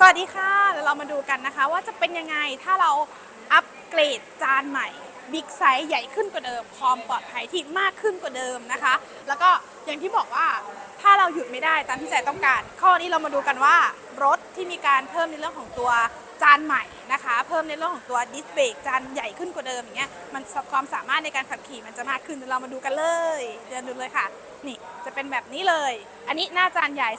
สวัสดีค่ะเดี๋ยวเรามาดูกันนะคะ ว่าจะเป็นยังไงถ้าเราอัปเกรดจานใหม่บิ๊กไซส์ใหญ่ขึ้นกว่าเดิมความปลอดภัยที่มากขึ้นกว่าเดิมนะคะ แล้วก็อย่างที่บอกว่าถ้าเราหยุดไม่ได้ตามที่ใจต้องการ ข้อนี้เรามาดูกันว่ารถที่มีการเพิ่มในเรื่องของตัว จานใหม่นะคะ เพิ่มในเรื่องของตัวดิสเบรกจานใหญ่ขึ้นกว่าเดิมอย่างเงี้ยมันความสามารถในการขับขี่มันจะมากขึ้นเดี๋ยวเรามาดูกันเลยเดินดูเลยค่ะ นี่จะเป็นแบบนี้เลย อันนี้หน้าจานใหญ่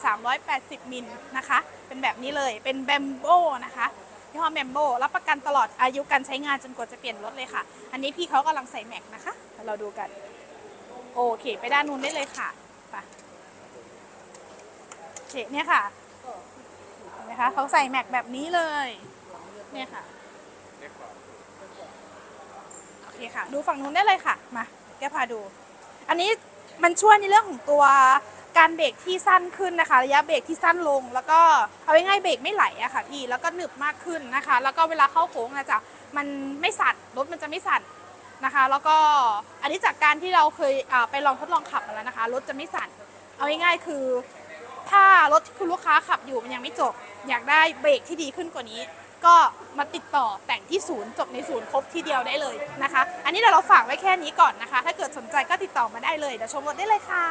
380 มิลนะคะ เป็นแบบนี้เลยเป็นแบมโบนะคะยี่ห้อแบมโบรับประกันตลอดอายุการใช้งานจนกว่าจะเปลี่ยนรถเลยค่ะ อันนี้พี่เขากำลังใส่แม็กนะคะเราดูกัน โอเค ไปด้านนู้นได้เลยค่ะไปโอเคเนี่ยค่ะ ไหมคะเขาใส่แม็กแบบนี้เลยเนี่ยค่ะโอเคค่ะ ดูฝั่งนู้นได้เลยค่ะ มาแกพาดู อันนี้มันช่วยในเรื่องของตัวการเบรกที่สั้นขึ้นนะคะ ระยะเบรกที่สั้นลง แล้วก็เอาง่ายๆเบรกไม่ไหลอะค่ะพี่แล้วก็หนึบมากขึ้นนะคะ แล้วก็เวลาเข้าโค้งนะจ๊ะมันไม่สั่นรถมันจะไม่สั่นนะคะ แล้วก็อันนี้จากการที่เราเคยไปลองทดลองขับมาแล้วนะคะรถจะไม่สั่นเอาง่ายๆคือ ถ้ารถที่คุณลูกค้าขับอยู่มันยังไม่จบ อยากได้เบรกที่ดีขึ้นกว่านี้ ก็มาติดต่อแต่งที่ศูนย์จบในศูนย์ครบที่เดียวได้เลยนะคะ อันนี้เดี๋ยวเราฝากไว้แค่นี้ก่อนนะคะ ถ้าเกิดสนใจก็ติดต่อมาได้เลยเดี๋ยวชมรถได้เลยค่ะ